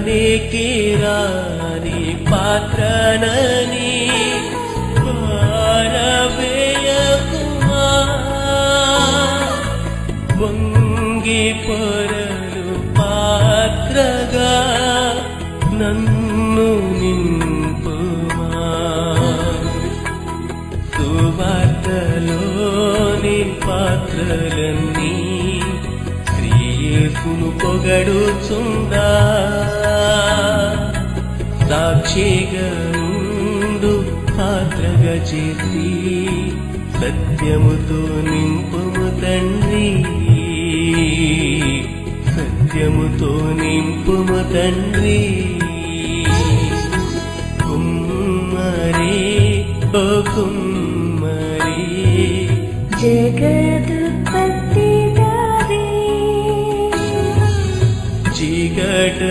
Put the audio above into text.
పనికి రాని పాత్రనని పారవేయకుమా వంగి పొరలు పాత్రగా నన్ను నింపుమా? సువార్తలోని పాత్రలన్నీ శ్రీయేసును పొగడుచుందా? సాక్ష్యేగముందు పాత్రగా చేసి సత్యముతో నింపుము తండ్రి. సత్యముతో నింపుము తండ్రి. కుమ్మరే ఓ కుమ్మరే. జగదుపతి చీకట